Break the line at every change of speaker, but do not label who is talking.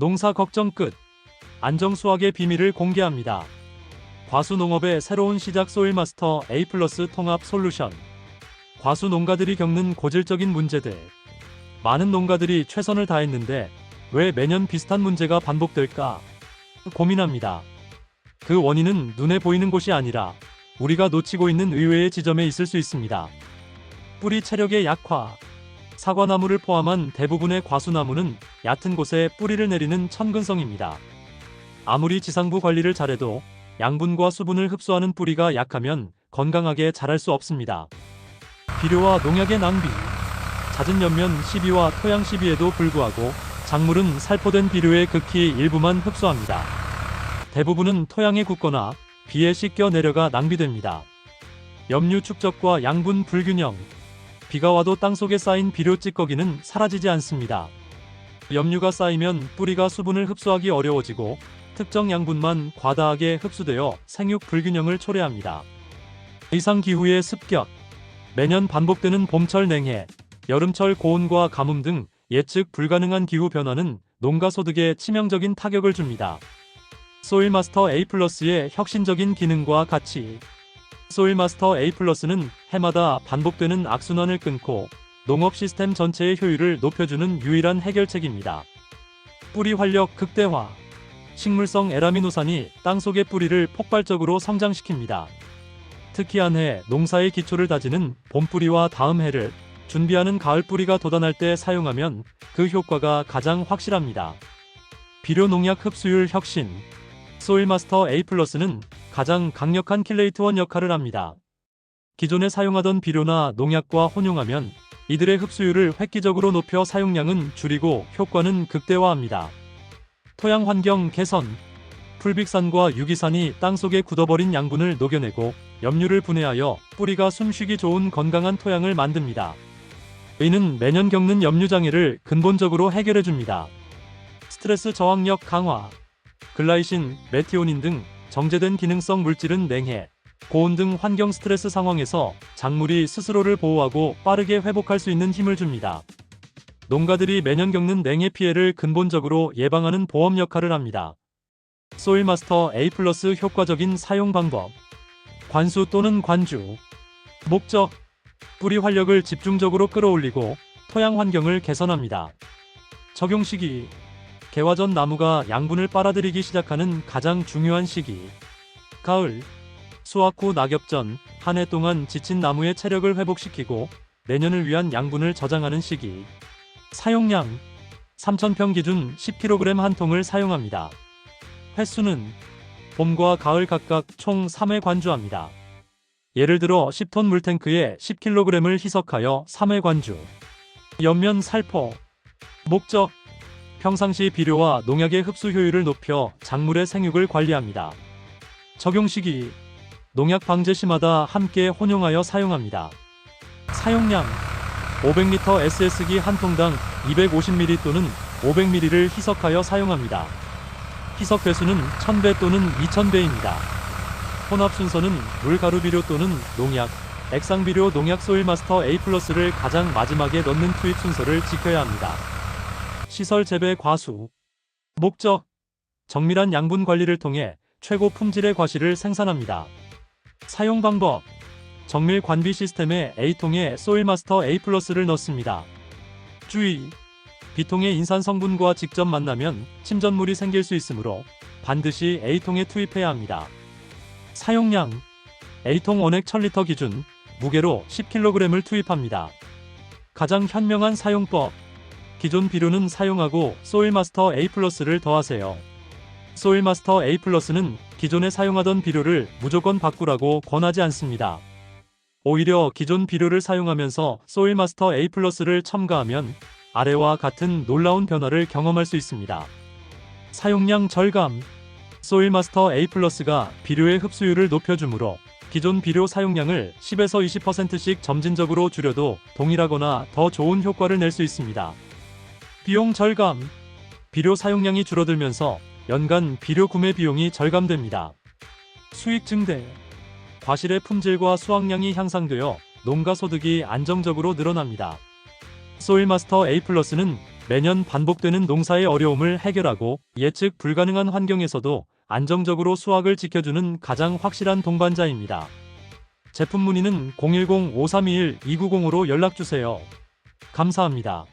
농사 걱정 끝. 안정 수확의 비밀을 공개합니다. 과수 농업의 새로운 시작 소일마스터 A 플러스 통합 솔루션. 과수 농가들이 겪는 고질적인 문제들. 많은 농가들이 최선을 다했는데 왜 매년 비슷한 문제가 반복될까? 고민합니다. 그 원인은 눈에 보이는 곳이 아니라 우리가 놓치고 있는 의외의 지점에 있을 수 있습니다. 뿌리 체력의 약화. 사과나무를 포함한 대부분의 과수나무는 얕은 곳에 뿌리를 내리는 천근성입니다. 아무리 지상부 관리를 잘해도 양분과 수분을 흡수하는 뿌리가 약하면 건강하게 자랄 수 없습니다. 비료와 농약의 낭비. 잦은 연면 시비와 토양 시비에도 불구하고 작물은 살포된 비료의 극히 일부만 흡수합니다. 대부분은 토양에 굳거나 비에 씻겨 내려가 낭비됩니다. 염류 축적과 양분 불균형. 비가 와도 땅속에 쌓인 비료 찌꺼기는 사라지지 않습니다. 염류가 쌓이면 뿌리가 수분을 흡수하기 어려워지고 특정 양분만 과다하게 흡수되어 생육 불균형을 초래합니다. 이상 기후의 습격. 매년 반복되는 봄철 냉해, 여름철 고온과 가뭄 등 예측 불가능한 기후 변화는 농가 소득에 치명적인 타격을 줍니다. 소일마스터 A 플러스의 혁신적인 기능과 가치. 소일마스터 A 플러스는 해마다 반복되는 악순환을 끊고 농업 시스템 전체의 효율을 높여주는 유일한 해결책입니다. 뿌리 활력 극대화. 식물성 에라미노산이 땅속의 뿌리를 폭발적으로 성장시킵니다. 특히 한 해 농사의 기초를 다지는 봄뿌리와 다음 해를 준비하는 가을 뿌리가 돋아날 때 사용하면 그 효과가 가장 확실합니다. 비료 농약 흡수율 혁신. 소일마스터 A 플러스는 가장 강력한 킬레이트원 역할을 합니다. 기존에 사용하던 비료나 농약과 혼용하면 이들의 흡수율을 획기적으로 높여 사용량은 줄이고 효과는 극대화합니다. 토양 환경 개선. 풀빅산과 유기산이 땅속에 굳어버린 양분을 녹여내고 염류를 분해하여 뿌리가 숨쉬기 좋은 건강한 토양을 만듭니다. 이는 매년 겪는 염류 장애를 근본적으로 해결해 줍니다. 스트레스 저항력 강화. 글라이신, 메티오닌 등 정제된 기능성 물질은 냉해, 고온 등 환경 스트레스 상황에서 작물이 스스로를 보호하고 빠르게 회복할 수 있는 힘을 줍니다. 농가들이 매년 겪는 냉해 피해를 근본적으로 예방하는 보험 역할을 합니다. 소일마스터 A 플러스 효과적인 사용 방법. 관수 또는 관주. 목적. 뿌리 활력을 집중적으로 끌어올리고 토양 환경을 개선합니다. 적용 시기. 개화 전 나무가 양분을 빨아들이기 시작하는 가장 중요한 시기. 가을. 수확 후 낙엽 전 한 해 동안 지친 나무의 체력을 회복시키고 내년을 위한 양분을 저장하는 시기. 사용량. 3,000평 기준 10kg 한 통을 사용합니다. 횟수는 봄과 가을 각각 총 3회 관주합니다. 예를 들어 10톤 물탱크에 10kg을 희석하여 3회 관주. 옆면 살포. 목적. 평상시 비료와 농약의 흡수 효율을 높여 작물의 생육을 관리합니다. 적용 시기. 농약 방제 시마다 함께 혼용하여 사용합니다. 사용량. 500L SS기 한 통당 250ml 또는 500ml를 희석하여 사용합니다. 희석 배수는 1000배 또는 2000배입니다. 혼합 순서는 물가루 비료 또는 농약, 액상 비료 농약 소일 마스터 A 플러스를 가장 마지막에 넣는 투입 순서를 지켜야 합니다. 시설 재배 과수 목적 정밀한 양분 관리를 통해 최고 품질의 과실을 생산합니다. 사용 방법 정밀 관비 시스템에 A통에 소일마스터 A 플러스를 넣습니다. 주의 B통의 인산 성분과 직접 만나면 침전물이 생길 수 있으므로 반드시 A통에 투입해야 합니다. 사용량 A통 원액 1000리터 기준 무게로 10kg을 투입합니다. 가장 현명한 사용법 기존 비료는 사용하고 소일마스터 A 플러스를 더하세요. 소일마스터 A 플러스는 기존에 사용하던 비료를 무조건 바꾸라고 권하지 않습니다. 오히려 기존 비료를 사용하면서 소일마스터 A 플러스를 첨가하면 아래와 같은 놀라운 변화를 경험할 수 있습니다. 사용량 절감 소일마스터 A 플러스가 비료의 흡수율을 높여주므로 기존 비료 사용량을 10에서 20%씩 점진적으로 줄여도 동일하거나 더 좋은 효과를 낼 수 있습니다. 비용 절감 비료 사용량이 줄어들면서 연간 비료 구매 비용이 절감됩니다. 수익 증대 과실의 품질과 수확량이 향상되어 농가 소득이 안정적으로 늘어납니다. 소일마스터 A 플러스는 매년 반복되는 농사의 어려움을 해결하고 예측 불가능한 환경에서도 안정적으로 수확을 지켜주는 가장 확실한 동반자입니다. 제품 문의는 010-5321-290으로 연락주세요. 감사합니다.